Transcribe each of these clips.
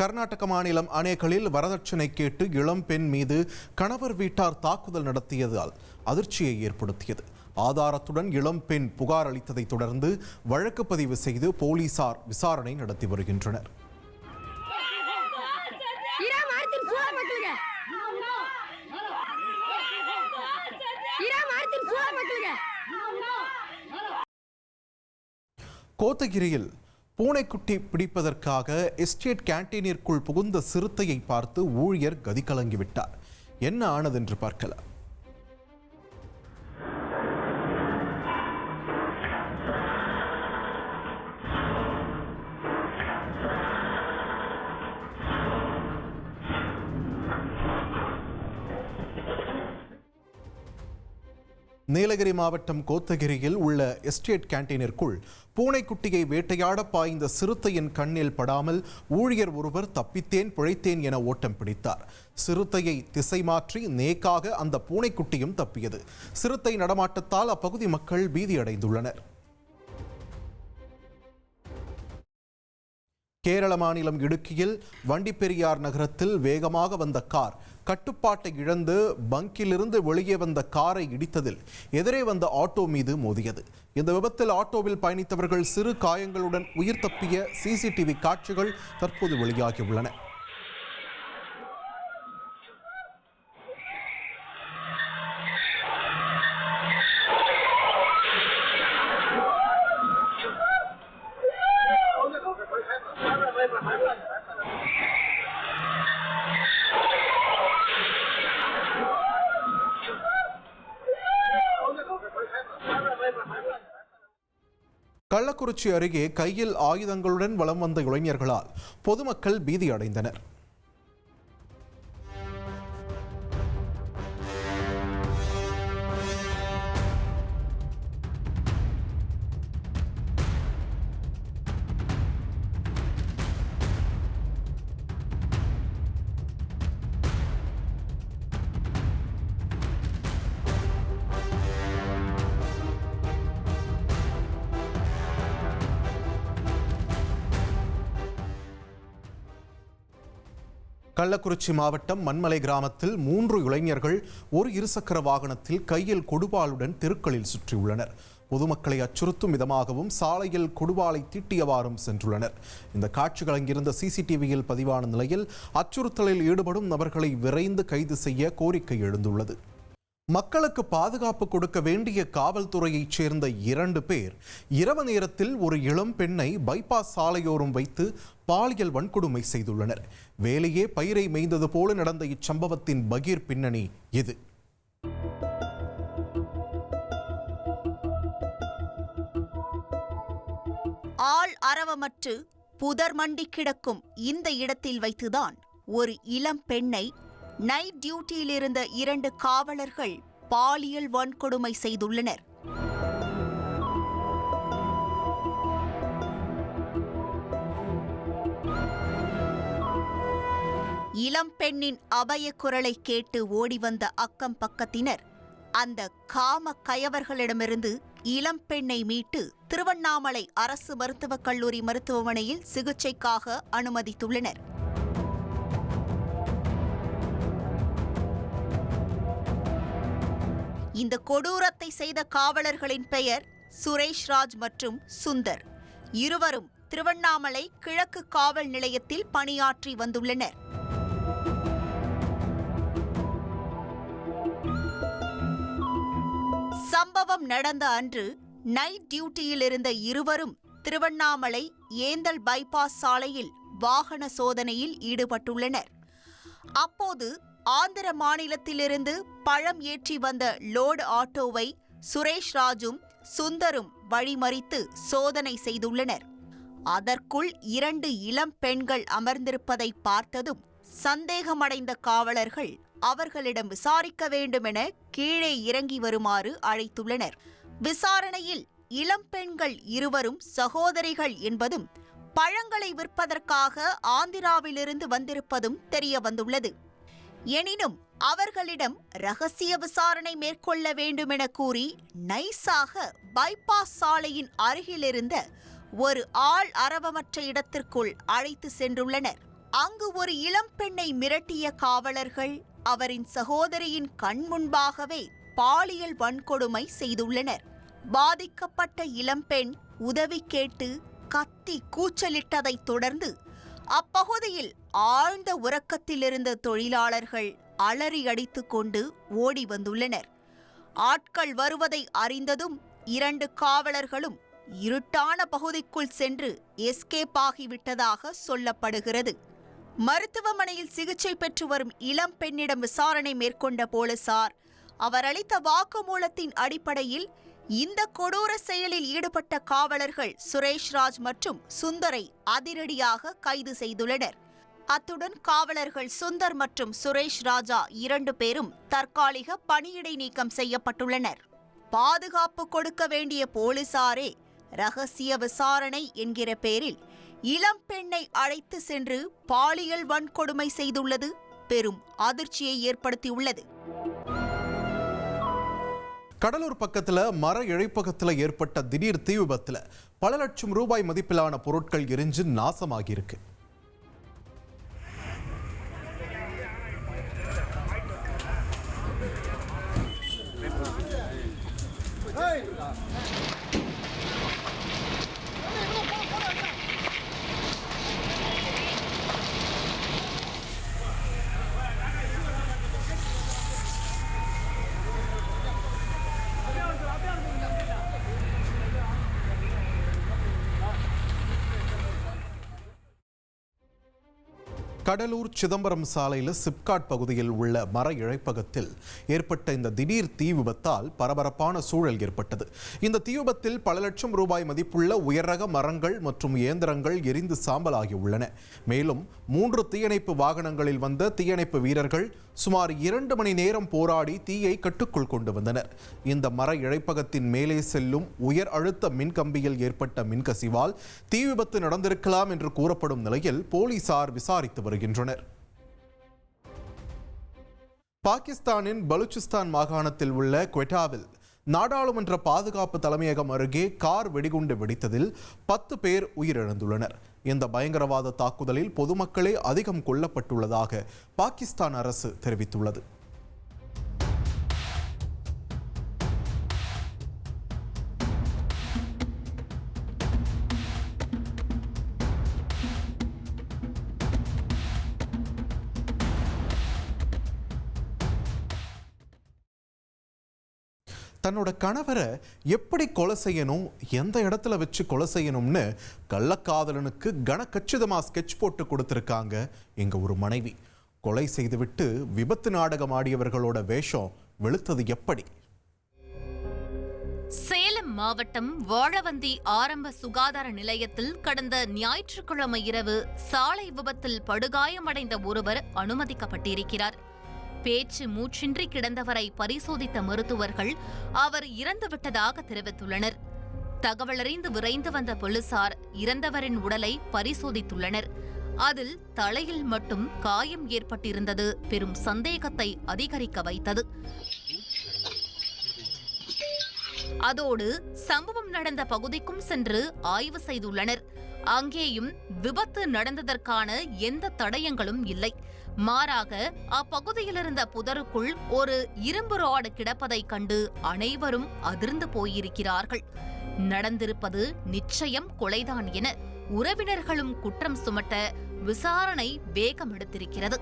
கர்நாடக மாநிலம் அணைகளில் வரதட்சணை கேட்டு இளம் பெண் மீது கணவர் வீட்டார் தாக்குதல் நடத்தியதால் அதிர்ச்சியை ஏற்படுத்தியது. ஆதாரத்துடன் இளம் பெண் புகார் அளித்ததை தொடர்ந்து வழக்கு பதிவு செய்து போலீசார் விசாரணை நடத்தி வருகின்றனர். கோத்தகிரியில் பூனைக்குட்டி பிடிப்பதற்காக எஸ்டேட் கேண்டீனிற்குள் புகுந்த சிறுத்தையை பார்த்து ஊழியர் கதிகலங்கிவிட்டார். என்ன ஆனதென்று பார்க்கலாம். நீலகிரி மாவட்டம் கோத்தகிரியில் உள்ள எஸ்டேட் கேண்டீனிற்குள் பூனைக்குட்டியை வேட்டையாட பாய்ந்த சிறுத்தையின் கண்ணில் படாமல் ஊழியர் ஒருவர் தப்பித்தேன் பிழைத்தேன் என ஓட்டம் பிடித்தார். சிறுத்தையை திசை மாற்றி நேக்காக அந்த பூனைக்குட்டியும் தப்பியது. சிறுத்தை நடமாட்டத்தால் அப்பகுதி மக்கள் பீதியடைந்துள்ளனர். கேரள மாநிலம் இடுக்கியில் வண்டிப்பெரியார் நகரத்தில் வேகமாக வந்த கார் கட்டுப்பாட்டை இழந்து பங்கிலிருந்து வெளியே வந்த காரை இடித்ததில் எதிரே வந்த ஆட்டோ மீது மோதியது. இந்த விபத்தில் ஆட்டோவில் பயணித்தவர்கள் சிறு காயங்களுடன் உயிர் தப்பிய சிசிடிவி காட்சிகள் தற்போது வெளியாகியுள்ளன. கள்ளக்குறிச்சி அருகே கையில் ஆயுதங்களுடன் வலம் வந்த இளைஞர்களால் பொதுமக்கள் பீதியடைந்தனர். கள்ளக்குறிச்சி மாவட்டம் மண்மலை கிராமத்தில் மூன்று இளைஞர்கள் ஒரு இருசக்கர வாகனத்தில் கையில் கொடுபாலுடன் தெருக்களில் சுற்றியுள்ளனர். பொதுமக்களை அச்சுறுத்தும் விதமாகவும் சாலையில் கொடுபாலை தீட்டியவாறும் சென்றுள்ளனர். இந்த காட்சிகள் அங்கிருந்த சிசிடிவியில் பதிவான நிலையில் அச்சுறுத்தலில் ஈடுபடும் நபர்களை விரைந்து கைது செய்ய கோரிக்கை எழுந்துள்ளது. மக்களுக்கு பாதுகாப்பு கொடுக்க வேண்டிய காவல்துறையைச் சேர்ந்த இரண்டு பேர். இரவு நேரத்தில் ஒரு இளம் பெண்ணை பைபாஸ் சாலையோரம் வைத்து பாலியல் வன்கொடுமை செய்துள்ளனர். வேலையே பயிரை மேய்ந்தது போல நடந்த இச்சம்பவத்தின் பகீர் பின்னணி இது. ஆள் அரவமற்று புதர் மண்டி கிடக்கும் இந்த இடத்தில் வைத்துதான் ஒரு இளம் பெண்ணை நைட் டியூட்டியில் இருந்த இரண்டு காவலர்கள் பாலியல் வன்கொடுமை செய்துள்ளனர். இளம் பெண்ணின் அபய குரலை கேட்டு ஓடி வந்த அக்கம் பக்கத்தினர் அந்த காம கயவர்களிடமிருந்து இளம் பெண்ணை மீட்டு திருவண்ணாமலை அரசு மருத்துவக் கல்லூரி மருத்துவமனையில் சிகிச்சைக்காக அனுமதித்துள்ளனர். இந்த கொடூரத்தை செய்த காவலர்களின் பெயர் சுரேஷ் ராஜ் மற்றும் சுந்தர். இருவரும் திருவண்ணாமலை கிழக்கு காவல் நிலையத்தில் பணியாற்றி வந்துள்ளனர். சம்பவம் நடந்த அன்று நைட் டியூட்டியில் இருந்த இருவரும் திருவண்ணாமலை ஏந்தல் பைபாஸ் சாலையில் வாகன சோதனையில் ஈடுபட்டுள்ளனர். அப்போது ஆந்திர மாநிலத்திலிருந்து பழம் ஏற்றி வந்த லோடு ஆட்டோவை சுரேஷ் ராஜும் சுந்தரும் வழிமறித்து சோதனை செய்துள்ளனர். அதற்குள் இரண்டு இளம் பெண்கள் அமர்ந்திருப்பதை பார்த்ததும் சந்தேகமடைந்த காவலர்கள் அவர்களிடம் விசாரிக்க வேண்டுமென கீழே இறங்கி வருமாறு அழைத்துள்ளனர். விசாரணையில் இளம் பெண்கள் இருவரும் சகோதரிகள் என்பதும் பழங்களை விற்பதற்காக ஆந்திராவிலிருந்து வந்திருப்பதும் தெரிய வந்துள்ளது எனினும் அவர்களிடம் ரகசிய விசாரணை மேற்கொள்ள வேண்டுமென கூறி நைஸாக பைபாஸ் சாலையின் அருகிலிருந்த ஒரு ஆள் அரவமற்ற இடத்திற்குள் அழைத்து சென்றுள்ளனர். அங்கு ஒரு இளம்பெண்ணை மிரட்டிய காவலர்கள் அவரின் சகோதரியின் கண் முன்பாகவே பாலியல் வன்கொடுமை செய்துள்ளனர். பாதிக்கப்பட்ட இளம்பெண் உதவி கேட்டு கத்தி கூச்சலிட்டதைத் தொடர்ந்து அப்பகுதியில் ஆழ்ந்த உறக்கத்திலிருந்த தொழிலாளர்கள் அலறி அடித்துக் கொண்டு ஓடி வந்துள்ளனர். ஆட்கள் வருவதை அறிந்ததும் இரண்டு காவலர்களும் இருட்டான பகுதிக்குள் சென்று எஸ்கேப் ஆகிவிட்டதாக சொல்லப்படுகிறது. மருத்துவமனையில் சிகிச்சை பெற்று வரும் இளம் பெண்ணிடம் விசாரணை மேற்கொண்ட போலீசார் அவர் அளித்த வாக்குமூலத்தின் அடிப்படையில் இந்த கொடூர செயலில் ஈடுபட்ட காவலர்கள் சுரேஷ்ராஜ் மற்றும் சுந்தரை அதிரடியாக கைது செய்துள்ளனர். அத்துடன் காவலர்கள் சுந்தர் மற்றும் சுரேஷ் ராஜா இரண்டு பேரும் தற்காலிக பணியிடை நீக்கம் செய்யப்பட்டுள்ளனர். பாதுகாப்பு கொடுக்க வேண்டிய போலீசாரே ரகசிய விசாரணை என்கிற பேரில் இளம் பெண்ணை அழைத்து சென்று பாலியல் வன்கொடுமை செய்துள்ளது பெரும் அதிர்ச்சியை ஏற்படுத்தியுள்ளது. கடலூர் பக்கத்தில் மர இழைப்பகத்தில் ஏற்பட்ட திடீர் தீ விபத்தில் பல லட்சம் ரூபாய் மதிப்பிலான பொருட்கள் எரிஞ்சு நாசமாகியிருக்கு. கடலூர் சிதம்பரம் சாலையில் சிப்காட் பகுதியில் உள்ள மர இழைப்பகத்தில் ஏற்பட்ட இந்த திடீர் தீ விபத்தால் பரபரப்பான சூழல் ஏற்பட்டது. இந்த தீ விபத்தில் பல லட்சம் ரூபாய் மதிப்புள்ள உயர்ரக மரங்கள் மற்றும் இயந்திரங்கள் எரிந்து சாம்பலாகி உள்ளன. மேலும் மூன்று தீயணைப்பு வாகனங்களில் வந்த தீயணைப்பு வீரர்கள் சுமார் இரண்டு மணி நேரம் போராடி தீயை கட்டுக்குள் கொண்டு வந்தனர். இந்த மர இழைப்பகத்தின் மேலே செல்லும் உயர் அழுத்த மின்கம்பியில் ஏற்பட்ட மின்கசிவால் தீ விபத்து நடந்திருக்கலாம் என்று கூறப்படும் நிலையில் போலீசார் விசாரித்து வருகின்றனர் பாகிஸ்தானின் பலுச்சிஸ்தான் மாகாணத்தில் உள்ள குவெட்டாவில் நாடாளுமன்ற பாதுகாப்பு தலைமையகம் அருகே கார் வெடிகுண்டு வெடித்ததில் பத்து பேர் உயிரிழந்துள்ளனர். இந்த பயங்கரவாத தாக்குதலில் பொதுமக்களே அதிகம் கொல்லப்பட்டுள்ளதாக பாகிஸ்தான் அரசு தெரிவித்துள்ளது. தன்னோட கணவரை எப்படி கொலை செய்யணும் எந்த இடத்துல வச்சு கொலை செய்யணும்னு கள்ளக்காதலனுக்கு கனக்கச்சிதமாக ஸ்கெட்ச் போட்டு கொடுத்துருக்காங்க எங்க ஒரு மனைவி. கொலை செய்துவிட்டு விபத்து நாடகம் ஆடியவர்களோட வேஷம் வெளுத்தது எப்படி? சேலம் மாவட்டம் வாழவந்தி ஆரம்ப சுகாதார நிலையத்தில் கடந்த ஞாயிற்றுக்கிழமை இரவு சாலை விபத்தில் படுகாயமடைந்த ஒருவர் அனுமதிக்கப்பட்டிருக்கிறார். பேச்சு மூச்சின்றி கிடந்தவரை பரிசோதித்த மருத்துவர்கள் அவர் இறந்துவிட்டதாக தெரிவித்துள்ளனர். தகவலறிந்து விரைந்து வந்த போலீசார் இறந்தவரின் உடலை பரிசோதித்துள்ளனர். அதில் தலையில் மட்டும் காயம் ஏற்பட்டிருந்தது. பெரும் சந்தேகத்தை அதிகரிக்க வைத்தது. அதோடு சம்பவம் நடந்த பகுதிக்கும் சென்று ஆய்வு செய்துள்ளனர். அங்கேயும் விபத்து நடந்ததற்கான எந்த தடயங்களும் இல்லை. மாறாக அப்பகுதியிலிருந்த புதருக்குள் ஒரு இரும்பு ராடு கிடப்பதைக் கண்டு அனைவரும் அதிர்ந்து போயிருக்கிறார்கள். நடந்திருப்பது நிச்சயம் கொலைதான் என உறவினர்களும் குற்றம் சுமட்ட விசாரணை வேகம் எடுத்திருக்கிறது.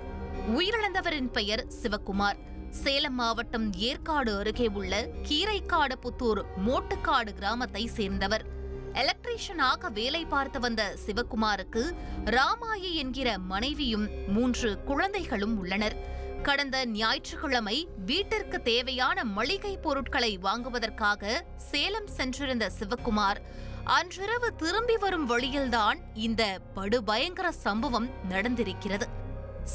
உயிரிழந்தவரின் பெயர் சிவக்குமார் சேலம் மாவட்டம் ஏற்காடு அருகே உள்ள கீரைக்காடு புத்தூர் மோட்டுக்காடு கிராமத்தை சேர்ந்தவர். எலக்ட்ரீஷியனாக வேலை பார்த்து வந்த சிவக்குமாருக்கு ராமாயி என்கிற மனைவியும் மூன்று குழந்தைகளும் உள்ளனர். கடந்த ஞாயிற்றுக்கிழமை வீட்டிற்கு தேவையான மளிகை பொருட்களை வாங்குவதற்காக சேலம் சென்றிருந்த சிவக்குமார் அன்றிரவு திரும்பி வரும் வழியில்தான் இந்த படுபயங்கர சம்பவம் நடந்திருக்கிறது.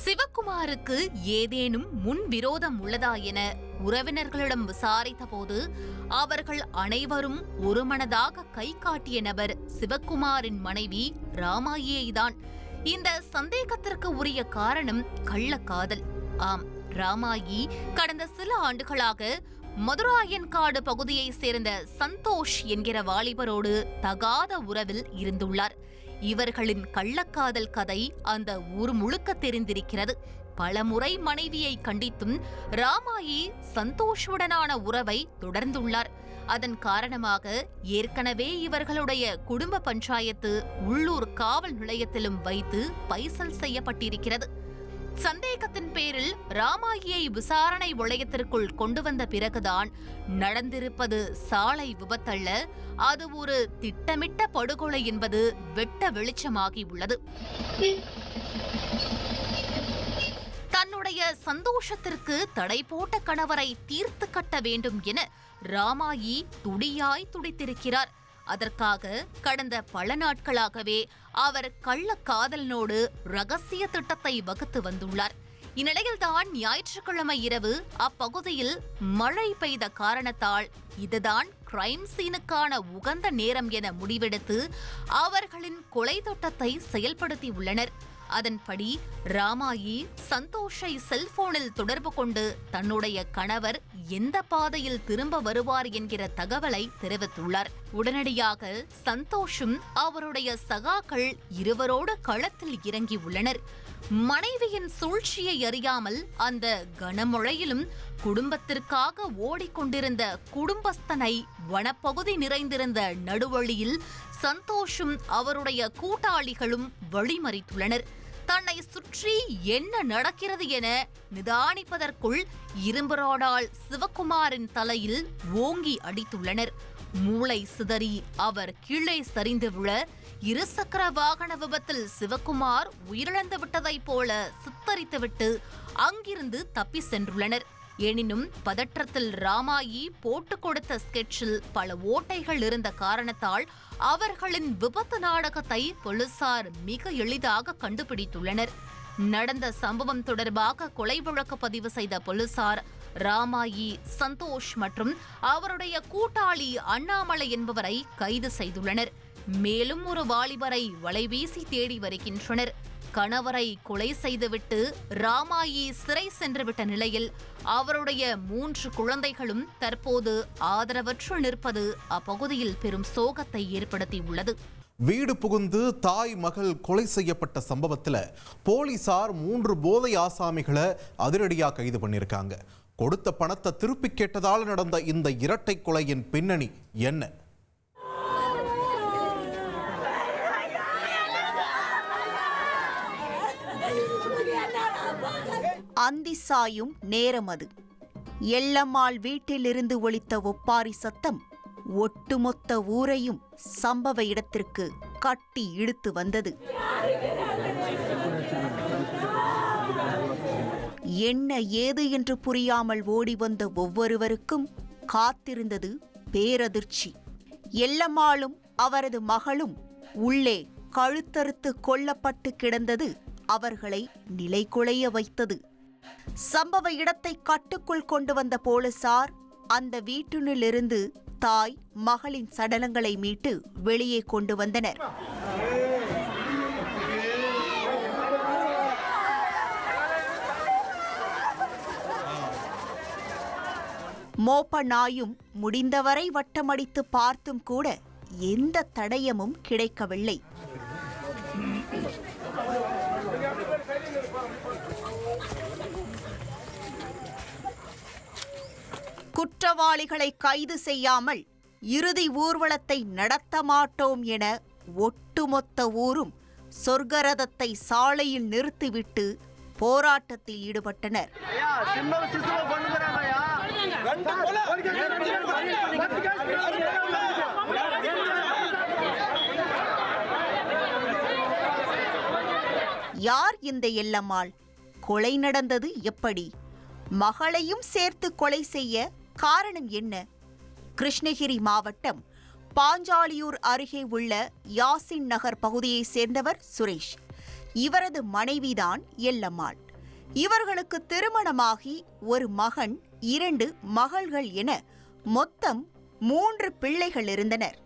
சிவக்குமாருக்கு ஏதேனும் முன் விரோதம் உள்ளதா என உறவினர்களிடம் விசாரித்தபோது அவர்கள் அனைவரும் ஒருமனதாக கை காட்டிய நபர் சிவக்குமாரின் மனைவி ராமாயியைதான் இந்த சந்தேகத்திற்கு உரிய காரணம் கள்ளக்காதல். ஆம் ராமாயி கடந்த சில ஆண்டுகளாக மதுராயன்காடு பகுதியைச் சேர்ந்த சந்தோஷ் என்கிற வாலிபரோடு தகாத உறவில் இருந்துள்ளார். இவர்களின் கள்ளக்காதல் கதை அந்த ஊர் முழுக்க தெரிந்திருக்கிறது. பலமுறை மனைவியை கண்டித்தும் ராமாயி சந்தோஷுடனான உறவை தொடர்ந்துள்ளார். அதன் காரணமாக ஏற்கனவே இவர்களுடைய குடும்ப பஞ்சாயத்து உள்ளூர் காவல் நிலையத்திலும் வைத்து பைசல் செய்யப்பட்டிருக்கிறது. சந்தேகத்தின் பேரில் ராமாயியை விசாரணை வளையத்திற்குள் கொண்டு வந்த பிறகுதான் நடந்திருப்பது சாலை விபத்தல்ல அது ஒரு திட்டமிட்ட படுகொலை என்பது வெட்ட வெளிச்சமாகி உள்ளது தன்னுடைய சந்தோஷத்திற்கு தடை போட்ட கணவரை தீர்த்து கட்ட வேண்டும் என ராமாயி துடியாய் துடித்திருக்கிறார். அதற்காக கடந்த பல நாட்களாகவே அவர் கள்ள காதலனோடு ரகசிய திட்டத்தை வகுத்து வந்துள்ளார். இந்நிலையில்தான் ஞாயிற்றுக்கிழமை இரவு அப்பகுதியில் மழை பெய்த காரணத்தால் இதுதான் கிரைம் சீனுக்கான உகந்த நேரம் என முடிவெடுத்து அவர்களின் கொலை திட்டத்தை செயல்படுத்தியுள்ளனர் அதன்படி ராமாயி சந்தோஷை செல்போனில் தொடர்பு கொண்டு தன்னுடைய கணவர் எந்த பாதையில் திரும்ப வருவார் என்கிற தகவலை தெரிவித்துள்ளார். உடனடியாக சந்தோஷும் அவருடைய சகாக்கள் இருவரோடு களத்தில் இறங்கி உள்ளனர். மனைவியின் சூழ்ச்சியை அறியாமல் அந்த கனமழையிலும் குடும்பத்திற்காக ஓடிக்கொண்டிருந்த குடும்பஸ்தனை வனப்பகுதி நிறைந்திருந்த நடுவழியில் சந்தோஷும் அவருடைய கூட்டாளிகளும் வழிமறித்துள்ளனர். தன்னை சுற்றி என்ன நடக்கிறது என நிதானிப்பதற்குள் இரும்பு ராடால் சிவகுமாரின் தலையில் ஓங்கி அடித்துள்ளனர். மூளை சிதறி அவர் கீழே சரிந்து விழ இருசக்கர வாகன விபத்தில் சிவகுமார் உயிரிழந்து விட்டதைப் போல சித்தரித்துவிட்டு அங்கிருந்து தப்பி சென்றுள்ளனர். எனினும் பதற்றத்தில் ராமாயி போட்டுக் கொடுத்த ஸ்கெட்சில் பல ஓட்டைகள் இருந்த காரணத்தால் அவர்களின் விபத்து நாடகத்தை போலீசார் மிக எளிதாக கண்டுபிடித்துள்ளனர். நடந்த சம்பவம் தொடர்பாக கொலை வழக்கு பதிவு செய்த போலீசார் ராமாயி சந்தோஷ் மற்றும் அவருடைய கூட்டாளி அண்ணாமலை என்பவரை கைது செய்துள்ளனர். மேலும் ஒரு வாலிபரை வலைவீசி தேடி வருகின்றனர். கணவரை கொலை செய்துவிட்டு ராமாயி சிறை சென்றுவிட்ட நிலையில் அவருடைய மூன்று குழந்தைகளும் தற்போது ஆதரவற்று நிற்பது அப்பகுதியில் பெரும் சோகத்தை ஏற்படுத்தியுள்ளது. வீடு புகுந்து தாய் மகள் கொலை செய்யப்பட்ட சம்பவத்தில் போலீசார் மூன்று போதை ஆசாமிகளை அதிரடியாக கைது பண்ணியிருக்காங்க. கொடுத்த பணத்தை திருப்பி கேட்டதால் நடந்த இந்த இரட்டை கொலையின் பின்னணி என்ன? அந்தி சாயும் நேரம் அது. எல்லம்மாள் வீட்டிலிருந்து ஒழித்த ஒப்பாரி சத்தம் ஒட்டுமொத்த ஊரையும் சம்பவ இடத்திற்கு கட்டி இழுத்து வந்தது. என்ன ஏது என்று புரியாமல் ஓடி வந்த ஒவ்வொருவருக்கும் காத்திருந்தது பேரதிர்ச்சி. எல்லம்மாளும் அவரது மகளும் உள்ளே கழுத்தறுத்து கொல்லப்பட்டு கிடந்தது அவர்களை நிலைகுலைய வைத்தது. சம்பவ இடத்தை கட்டுக்குள் கொண்டு வந்த போலீசார் அந்த வீட்டினிலிருந்து தாய் மகளின் சடலங்களை மீட்டு வெளியே கொண்டு வந்தனர். மோப்ப நாயும் முடிந்தவரை வட்டமடித்து பார்த்தும் கூட எந்த தடயமும் கிடைக்கவில்லை. குற்றவாளிகளை கைது செய்யாமல் இறுதி ஊர்வலத்தை நடத்த மாட்டோம் என ஒட்டுமொத்த ஊரும் சொர்க்கரதத்தை சாலையில் நிறுத்திவிட்டு போராட்டத்தில் ஈடுபட்டனர். யார் இந்த எல்லம்மாள்? கொலை நடந்தது எப்படி? மகளையும் சேர்த்து கொலை செய்ய காரணம் என்ன? கிருஷ்ணகிரி மாவட்டம் பாஞ்சாலியூர் அருகே உள்ள யாசின் நகர் பகுதியைச் சேர்ந்தவர் சுரேஷ். இவரது மனைவிதான் எல்லம்மாள். இவர்களுக்கு திருமணமாகி ஒரு மகன் இரண்டு மகள்கள் என மொத்தம் மூன்று பிள்ளைகள் இருந்தனர்.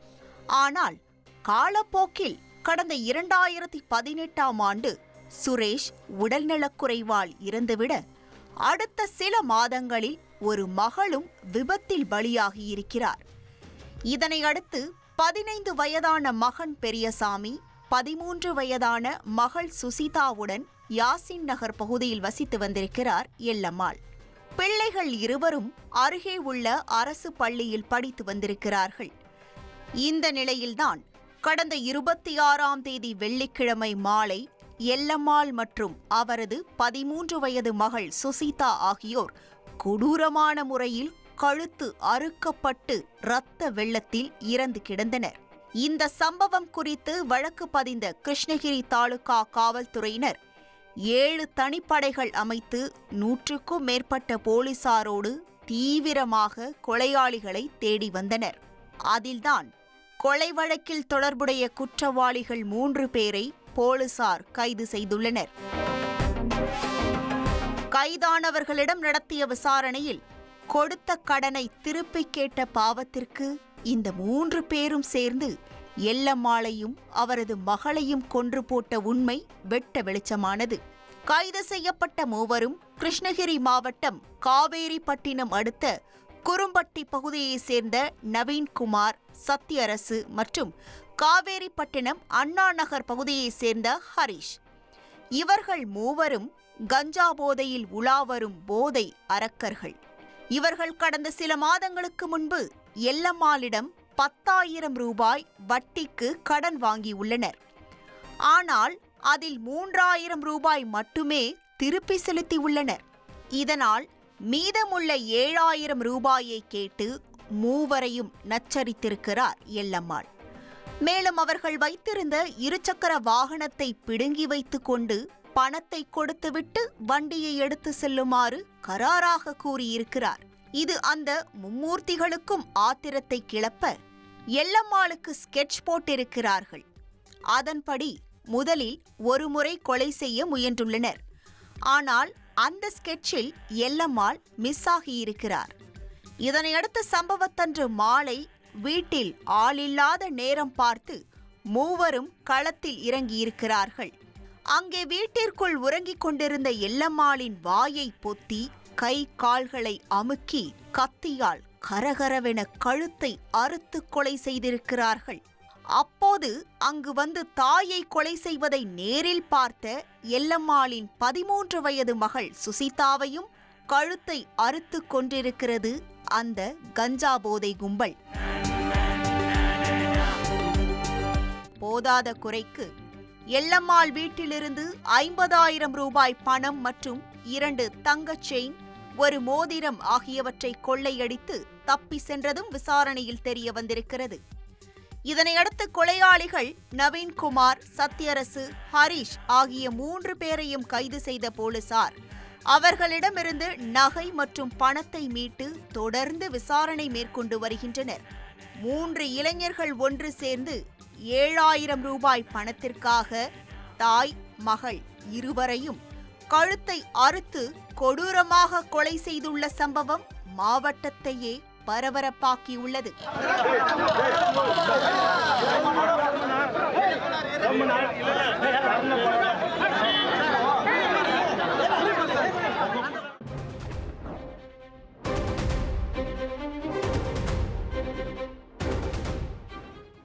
ஆனால் காலப்போக்கில் கடந்த இரண்டாயிரத்தி பதினெட்டாம் ஆண்டு சுரேஷ் உடல்நலக்குறைவால் இறந்துவிட அடுத்த சில மாதங்களில் ஒரு மகளும் விபத்தில் பலியாகியிருக்கிறார். இதனை அடுத்து பதினைந்து வயதான மகன் பெரியசாமி பதிமூன்று வயதான மகள் சுசிதாவுடன் யாசின் நகர் பகுதியில் வசித்து வந்திருக்கிறார் எல்லம்மாள். பிள்ளைகள் இருவரும் அருகே உள்ள அரசு பள்ளியில் படித்து வந்திருக்கிறார்கள். இந்த நிலையில்தான் கடந்த இருபத்தி ஆறாம் தேதி வெள்ளிக்கிழமை மாலை எல்லம்மாள் மற்றும் அவரது பதிமூன்று வயது மகள் சுசிதா ஆகியோர் கொடூரமான முறையில் கழுத்து அறுக்கப்பட்டு இரத்த வெள்ளத்தில் இறந்து கிடந்தனர். இந்த சம்பவம் குறித்து வழக்கு பதிந்த கிருஷ்ணகிரி தாலுகா காவல்துறையினர் ஏழு தனிப்படைகள் அமைத்து நூற்றுக்கும் மேற்பட்ட போலீசாரோடு தீவிரமாக கொலையாளிகளை தேடி வந்தனர். அதில்தான் கொலை வழக்கில் தொடர்புடைய குற்றவாளிகள் மூன்று பேரை போலீசார் கைது செய்துள்ளனர். கைதானவர்களிடம் நடத்திய விசாரணையில் கொடுத்த கடனை திருப்பிக் கேட்ட பாவத்திற்கு இந்த மூன்று பேரும் சேர்ந்து எல்லம்மாளையும் அவரது மகளையும் கொன்று போட்ட உண்மை வெட்ட வெளிச்சமானது. கைது செய்யப்பட்ட மூவரும் கிருஷ்ணகிரி மாவட்டம் காவேரிப்பட்டினம் அடுத்த குறும்பட்டி பகுதியைச் சேர்ந்த நவீன்குமார் சத்யரசு மற்றும் காவேரிப்பட்டினம் அண்ணா நகர் பகுதியைச் சேர்ந்த ஹரிஷ். இவர்கள் மூவரும் கஞ்சா போதையில் உலாவரும் போதை அரக்கர்கள். இவர்கள் கடந்த சில மாதங்களுக்கு முன்பு எல்லம்மாளிடம் பத்தாயிரம் ரூபாய் வட்டிக்கு கடன் வாங்கியுள்ளனர் ஆனால் அதில் மூன்றாயிரம் ரூபாய் மட்டுமே திருப்பி செலுத்தியுள்ளனர் இதனால் மீதமுள்ள ஏழாயிரம் ரூபாயை கேட்டு மூவரையும் நச்சரித்திருக்கிறார் எல்லம்மாள். மேலும் அவர்கள் வைத்திருந்த இருசக்கர வாகனத்தை பிடுங்கி வைத்துக்கொண்டு பணத்தை கொடுத்துவிட்டு வண்டியை எடுத்து செல்லுமாறு கராராக கூறியிருக்கிறார். இது அந்த மும்மூர்த்திகளுக்கும் ஆத்திரத்தை கிளப்ப எல்லம்மாளுக்கு ஸ்கெட்ச் போட்டிருக்கிறார்கள். அதன்படி முதலில் ஒருமுறை கொலை செய்ய முயன்றுள்ளனர். ஆனால் அந்த ஸ்கெட்சில் எல்லம்மாள் மிஸ் ஆகியிருக்கிறார். இதனையடுத்த சம்பவத்தன்று மாலை வீட்டில் ஆளில்லாத நேரம் பார்த்து மூவரும் களத்தில் இறங்கியிருக்கிறார்கள். அங்கே வீட்டிற்குள் உறங்கிக் கொண்டிருந்த எல்லம்மாளின் வாயை பொத்தி கை கால்களை அமுக்கி கத்தியால் கரகரவென கழுத்தை அறுத்து கொலை செய்திருக்கிறார்கள். அப்போது அங்கு வந்து தாயை கொலை செய்வதை நேரில் பார்த்த எல்லம்மாளின் பதிமூன்று வயது மகள் சுசிதாவையும் கழுத்தை அறுத்து கொண்டிருக்கிறது அந்த கஞ்சா போதை கும்பல். போதாத குறைக்கு எல்லம்மாள் வீட்டிலிருந்து ஐம்பதாயிரம் ரூபாய் பணம் மற்றும் இரண்டு தங்கச் செயின் ஒரு மோதிரம் ஆகியவற்றை கொள்ளையடித்து தப்பி சென்றதும் விசாரணையில் தெரிய வந்திருக்கிறது. இதனையடுத்து கொலையாளிகள் நவீன்குமார் சத்யரசு ஹரிஷ் ஆகிய மூன்று பேரையும் கைது செய்த போலீசார். அவர்களிடமிருந்து நகை மற்றும் பணத்தை மீட்டு தொடர்ந்து விசாரணை மேற்கொண்டு வருகின்றனர். மூன்று இளைஞர்கள் ஒன்று சேர்ந்து ஏழாயிரம் ரூபாய் பணத்திற்காக தாய் மகள் இருவரையும் கழுத்தை அறுத்து கொடூரமாக கொலை செய்துள்ள சம்பவம் மாவட்டத்தையே பரபரப்பாக்கியுள்ளது